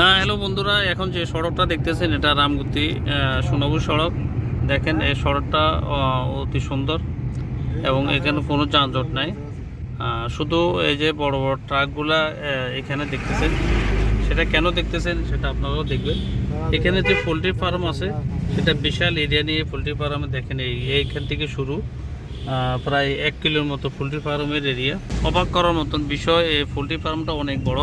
হ্যাঁ হ্যালো বন্ধুরা, এখন যে সড়কটা দেখতেছেন, এটা রামগুতি সোনাবু সড়ক। দেখেন, এই সড়কটা অতি সুন্দর এবং এখানে কোনো যানজট নাই। শুধু এই যে বড় বড় ট্রাকগুলা এখানে দেখতেছেন। সেটা কেন দেখতেছেন, সেটা আপনারাও দেখবেন। এখানে যে পোলট্রি ফার্ম আছে, সেটা বিশাল এরিয়া নিয়ে পোলট্রি ফার্মে দেখেন, এই, এইখান থেকে শুরু। প্রায় এক কিলোর মতো পোলট্রি ফার্মের এরিয়া অবাক করার মতন বিষয়, এই পোলট্রি ফার্মটা অনেক বড়।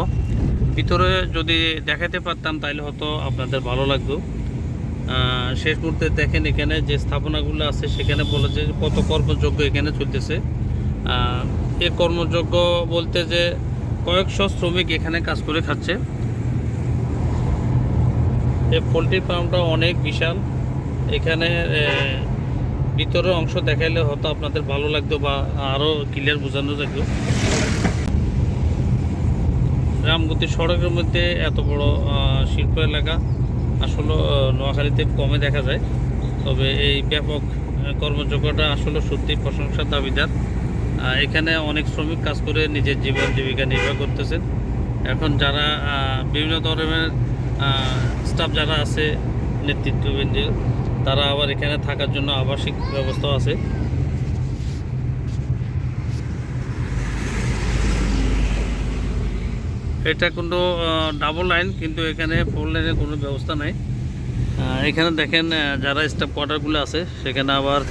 ভিতরে যদি দেখাতে পারতাম তাহলে হয়তো আপনাদের ভালো লাগতো। শেষ মুহূর্তে দেখেন এখানে যে স্থাপনাগুলো আছে, সেখানে বলে যে কত কর্মযোগ্য এখানে চলতেছে। এ কর্মযোগ্য বলতে যে কয়েকশো শ্রমিক এখানে কাজ করে খাচ্ছে। এই পোলট্রি ফার্মটা অনেক বিশাল। এখানে ভিতরের অংশ দেখাইলে হয়তো আপনাদের ভালো লাগতো বা আরও ক্লিয়ার বোঝানো যেত রামগতি সড়কের মধ্যে এত বড় শিল্প এলাকা আসলে নোয়াখালীতে কমে দেখা যায়। তবে এই ব্যাপক কর্মযোগ্যটা আসলে সত্যি প্রশংসার দাবিদার। এখানে অনেক শ্রমিক কাজ করে নিজের জীবন জীবিকা নির্বাহ করতেছেন। এখন যারা বিভিন্ন ধরনের স্টাফ যারা আছে, নেতৃত্ববৃন্দ, তারা আবার এখানে থাকার জন্য আবাসিক ব্যবস্থা আছে। এটা কোনো ডাবল লাইন কিন্তু এখানে ফোর লাইনের কোনো ব্যবস্থা নাই। এখানে দেখেন যারা স্টাফ কোয়ার্টারগুলো আছে, সেখানে আবার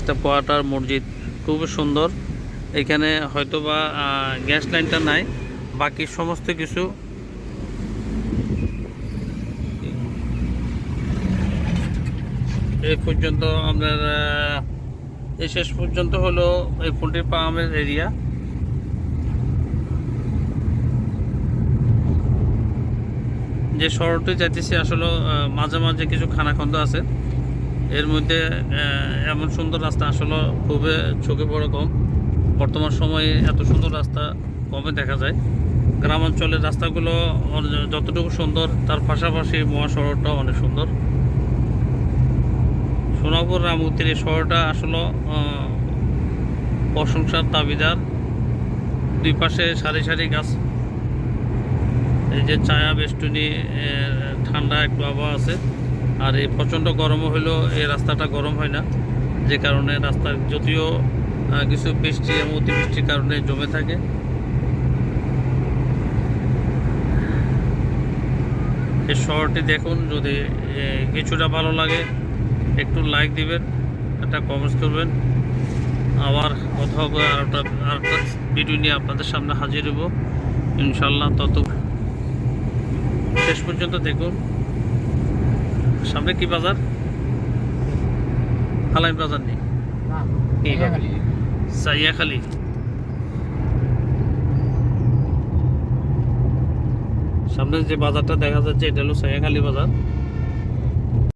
স্টাফ কোয়ার্টার মসজিদ খুব সুন্দর। এখানে হয়তো বা গ্যাস লাইনটা নাই, বাকি সমস্ত কিছু এই পর্যন্ত আপনার এই শেষ পর্যন্ত হলো এই পোলট্রি ফার্মের এরিয়া যে শহরটি যাইতেছি, আসলে মাঝে মাঝে কিছু খানাখন্দ আছে। এর মধ্যে এমন সুন্দর রাস্তা আসলে খুবই চোখে বড় কম। বর্তমান সময়ে এত সুন্দর রাস্তা কমে দেখা যায়। গ্রামাঞ্চলের রাস্তাগুলো যতটুকু সুন্দর, তার পাশাপাশি মহাশহরটাও অনেক সুন্দর। সোনাপুর রামগতির এই শহরটা আসলে প্রশংসার দাবিদার। দুই পাশে সারি সারি গাছ এই যে ছায়া বেষ্টনী ঠান্ডা একটু আবহাওয়া আছে। আর এই প্রচণ্ড গরমও হলেও এই রাস্তাটা গরম হয় না। যে কারণে রাস্তার যদিও কিছু বৃষ্টি এবং অতিবৃষ্টির কারণে জমে থাকে। এই শহরটি দেখুন, যদি কিছুটা ভালো লাগে, একটু লাইক দিবেন, একটা কমেন্টস করবেন। আবার কথা হবে আর একটা ভিডিও নিয়ে আপনাদের সামনে হাজির হব ইনশাল্লাহ তত শেষ পর্যন্ত দেখুন। সামনে কি বাজার? হালাই বাজার নেই? সাইয়াখালি। সামনে যে বাজারটা দেখা যাচ্ছে এটা হলো সাইয়াখালি বাজার।